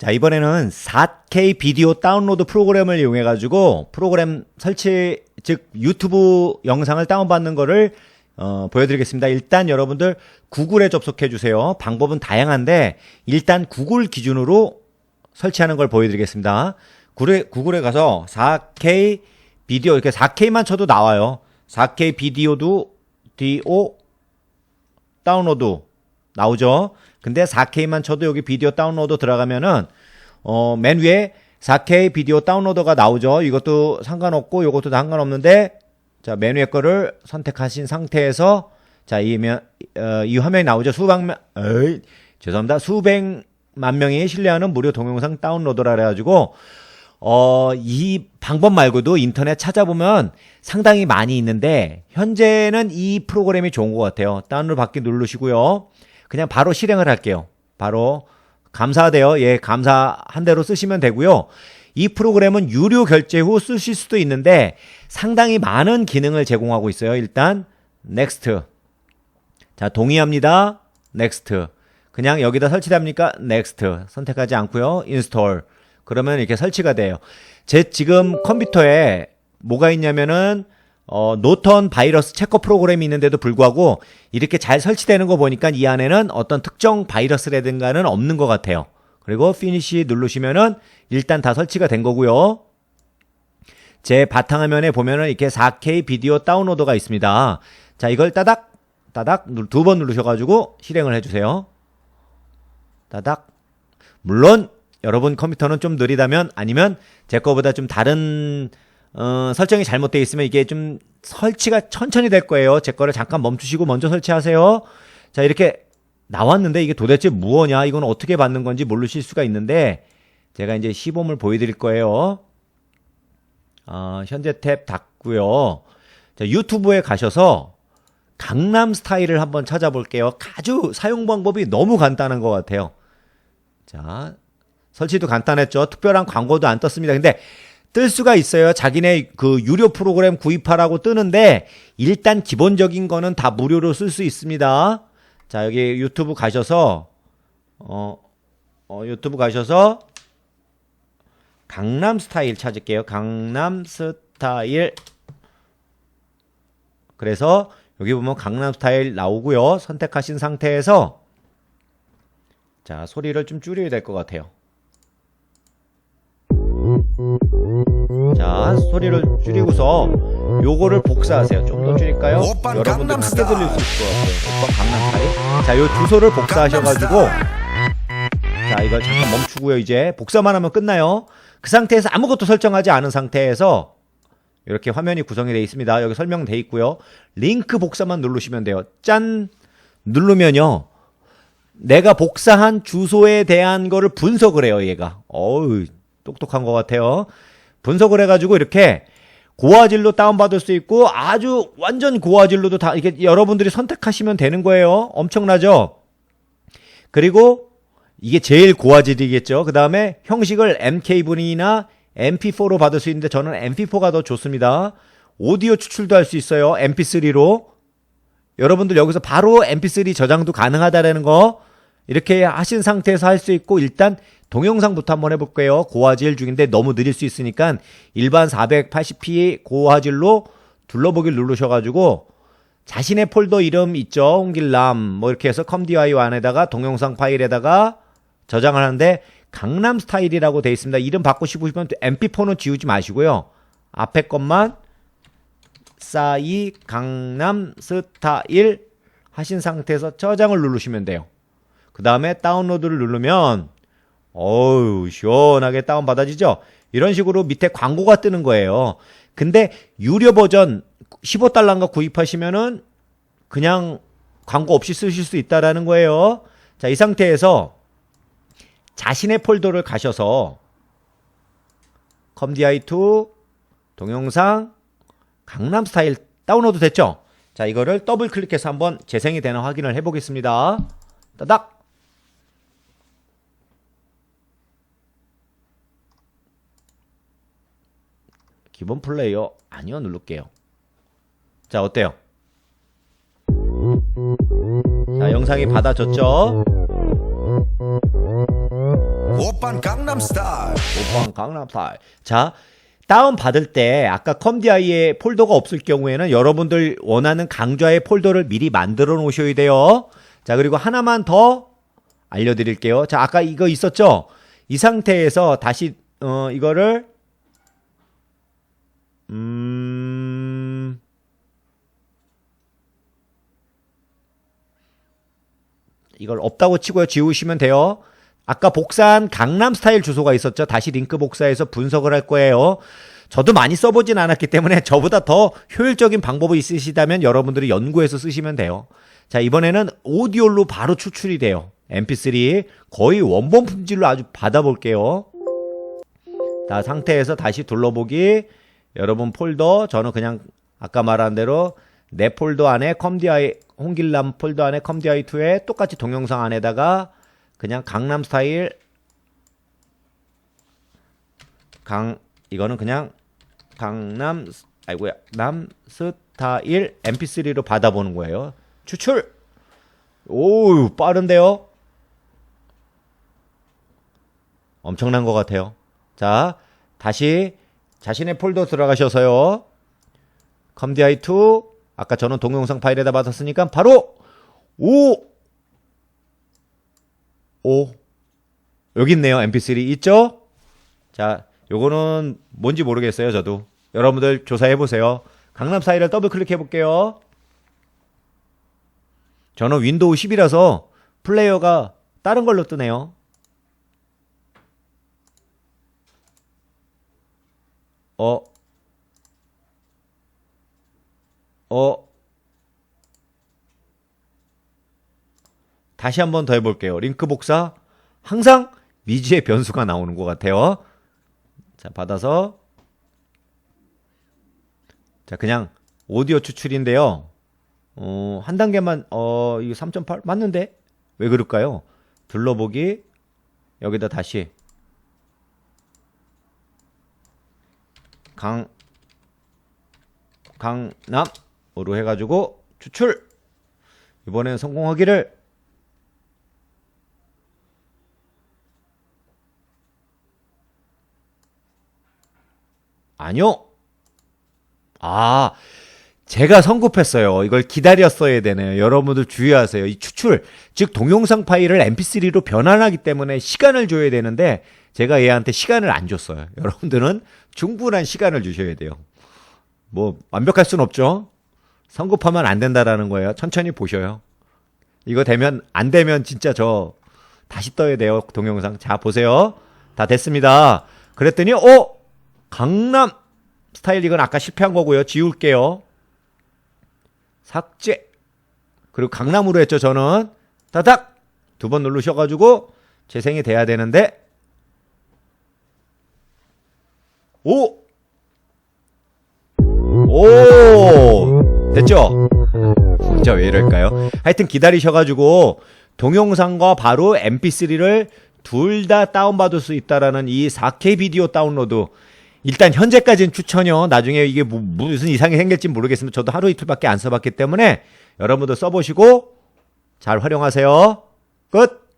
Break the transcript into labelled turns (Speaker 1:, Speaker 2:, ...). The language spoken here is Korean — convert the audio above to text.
Speaker 1: 자, 이번에는 4K 비디오 다운로드 프로그램을 이용해 가지고 프로그램 설치 즉 유튜브 영상을 다운받는 거를 어, 보여드리겠습니다. 일단 여러분들 구글에 접속해 주세요. 방법은 다양한데 일단 구글 기준으로 설치하는 걸 보여드리겠습니다. 구글에, 구글에 가서 4K 비디오 이렇게 4K만 쳐도 나와요. 4K 비디오도 DO 다운로드 나오죠. 근데 4K만 쳐도 여기 비디오 다운로드 들어가면은 어, 맨 위에 4K 비디오 다운로더가 나오죠. 이것도 상관없고 이것도 상관없는데 자, 맨 위에 거를 선택하신 상태에서 자, 이, 면, 어, 이 화면이 나오죠. 수백만 어이, 죄송합니다. 수백 만 명이 신뢰하는 무료 동영상 다운로더라 그래 가지고 어, 이 방법 말고도 인터넷 찾아보면 상당히 많이 있는데 현재는 이 프로그램이 좋은 것 같아요. 다운로드 받기 누르시고요. 그냥 바로 실행을 할게요. 바로 감사하대요. 예, 감사한 대로 쓰시면 되고요. 이 프로그램은 유료 결제 후 쓰실 수도 있는데 상당히 많은 기능을 제공하고 있어요. 일단 next. 자, 동의합니다. next. 그냥 여기다 설치됩니까? next. 선택하지 않고요. install. 그러면 이렇게 설치가 돼요. 제 지금 컴퓨터에 뭐가 있냐면은 어, 노턴 바이러스 체커 프로그램이 있는데도 불구하고 이렇게 잘 설치되는 거 보니까 이 안에는 어떤 특정 바이러스라든가는 없는 것 같아요. 그리고 피니시 누르시면은 일단 다 설치가 된 거고요. 제 바탕화면에 보면은 이렇게 4K 비디오 다운로더가 있습니다. 자, 이걸 따닥, 따닥 두 번 누르셔가지고 실행을 해주세요. 따닥. 물론 여러분 컴퓨터는 좀 느리다면 아니면 제 거보다 좀 다른 어, 설정이 잘못되어 있으면 이게 좀 설치가 천천히 될 거예요. 제 거를 잠깐 멈추시고 먼저 설치하세요. 자, 이렇게 나왔는데 이게 도대체 무엇냐? 이건 어떻게 받는 건지 모르실 수가 있는데 제가 이제 시범을 보여드릴 거예요. 어, 현재 탭 닫고요. 자, 유튜브에 가셔서 강남 스타일을 한번 찾아볼게요. 아주 사용 방법이 너무 간단한 것 같아요. 자, 설치도 간단했죠. 특별한 광고도 안 떴습니다. 근데 뜰 수가 있어요. 자기네 그 유료 프로그램 구입하라고 뜨는데 일단 기본적인 거는 다 무료로 쓸 수 있습니다. 자, 여기 유튜브 가셔서 어, 어 유튜브 가셔서 강남 스타일 찾을게요. 강남 스타일. 그래서 여기 보면 강남 스타일 나오고요. 선택하신 상태에서 자, 소리를 좀 줄여야 될 것 같아요. 줄이고서 요거를 복사하세요. 좀 더 줄일까요? 여러분들 크게 들릴 수. 있을 것 같아요. 오빠 강남 스타일. 자, 요 주소를 복사하셔가지고 자, 이걸 잠깐 멈추고요. 이제 복사만 하면 끝나요. 그 상태에서 아무것도 설정하지 않은 상태에서 이렇게 화면이 구성이 되어 있습니다. 여기 설명돼 있고요. 링크 복사만 누르시면 돼요. 짠 누르면요. 내가 복사한 주소에 대한 거를 분석을 해요, 얘가. 어우, 똑똑한 것 같아요. 분석을 해가지고 이렇게 고화질로 다운받을 수 있고 아주 완전 고화질로도 다 이게 여러분들이 선택하시면 되는 거예요. 엄청나죠? 그리고 이게 제일 고화질이겠죠. 그 다음에 형식을 MK분이나 MP4로 받을 수 있는데 저는 MP4가 더 좋습니다. 오디오 추출도 할 수 있어요. MP3로. 여러분들 여기서 바로 MP3 저장도 가능하다라는 거 이렇게 하신 상태에서 할 수 있고 일단 동영상부터 한번 해볼게요. 고화질 중인데 너무 느릴 수 있으니까 일반 480p 고화질로 둘러보기를 누르셔가지고 자신의 폴더 이름 있죠. 홍길남 뭐 이렇게 해서 컴디와이 안에다가 동영상 파일에다가 저장을 하는데 강남 스타일이라고 되어 있습니다. 이름 바꾸시고 싶으면 MP4는 지우지 마시고요. 앞에 것만 싸이 강남 스타일 하신 상태에서 저장을 누르시면 돼요. 그 다음에 다운로드를 누르면 어우 시원하게 다운받아지죠? 이런 식으로 밑에 광고가 뜨는 거예요. 근데 유료 버전 15달러인가 구입하시면은 그냥 광고 없이 쓰실 수 있다라는 거예요. 자 이 상태에서 자신의 폴더를 가셔서 컴디아이2 동영상 강남 스타일 다운로드 됐죠? 자 이거를 더블 클릭해서 한번 재생이 되나 확인을 해 보겠습니다. 따닥 기본 플레이어 아니요 누를게요. 자 어때요? 자 영상이 받아졌죠?
Speaker 2: 오빤 오빤 강남스타일
Speaker 1: 오방 강남스타일. 자, 다운 받을 때 아까 컴디아이에 폴더가 없을 경우에는 여러분들 원하는 강좌의 폴더를 미리 만들어 놓으셔야 돼요. 자, 그리고 하나만 더 알려드릴게요. 자, 아까 이거 있었죠? 이 상태에서 다시 어 이거를 음 이걸 없다고 치고요. 지우시면 돼요. 아까 복사한 강남 스타일 주소가 있었죠. 다시 링크 복사해서 분석을 할 거예요. 저도 많이 써보진 않았기 때문에 저보다 더 효율적인 방법이 있으시다면 여러분들이 연구해서 쓰시면 돼요. 자, 이번에는 오디오로 바로 추출이 돼요. mp3 거의 원본 품질로 아주 받아볼게요. 자, 상태에서 다시 둘러보기. 여러분 폴더, 저는 그냥 아까 말한 대로 내 폴더 안에 컴디아이, 홍길남 폴더 안에 컴디아이2에 똑같이 동영상 안에다가 그냥 강남 스타일 강 이거는 그냥 강남 스- 아이고야 남 스타일 mp3로 받아보는 거예요. 추출. 오 빠른데요. 엄청난 것 같아요. 자 다시 자신의 폴더 들어가셔서요. 컴디아이2 아까 저는 동영상 파일에다 받았으니까 바로 오 오. 여기 있네요. mp3 있죠? 자, 요거는 뭔지 모르겠어요, 저도. 여러분들 조사해 보세요. 강남 사이를 더블 클릭해 볼게요. 저는 윈도우 10이라서 플레이어가 다른 걸로 뜨네요. 어. 어. 다시 한번 더 해볼게요. 링크 복사. 항상 미지의 변수가 나오는 것 같아요. 자, 받아서. 자, 그냥 오디오 추출인데요. 어, 한 단계만, 어, 이거 3.8? 맞는데? 왜 그럴까요? 둘러보기. 여기다 다시. 강, 강남으로 해가지고 추출! 이번엔 성공하기를 아니요. 아, 제가 성급했어요. 이걸 기다렸어야 되네요. 여러분들 주의하세요. 이 추출, 즉 동영상 파일을 mp3로 변환하기 때문에 시간을 줘야 되는데 제가 얘한테 시간을 안 줬어요. 여러분들은 충분한 시간을 주셔야 돼요. 뭐 완벽할 순 없죠. 성급하면 안 된다라는 거예요. 천천히 보셔요. 이거 되면 안 되면 진짜 저 다시 떠야 돼요. 동영상. 자, 보세요. 다 됐습니다. 그랬더니 어? 강남 스타일 이건 아까 실패한 거고요. 지울게요. 삭제. 그리고 강남으로 했죠, 저는. 따닥! 두 번 누르셔가지고 재생이 돼야 되는데. 오! 오! 됐죠? 진짜 왜 이럴까요? 하여튼 기다리셔가지고 동영상과 바로 mp3를 둘 다 다운받을 수 있다라는 이 4K 비디오 다운로드 일단 현재까지는 추천이요. 나중에 이게 뭐- 무슨 이상이 생길지 모르겠으면 저도 하루 이틀밖에 안 써봤기 때문에 여러분도 써보시고 잘 활용하세요. 끝.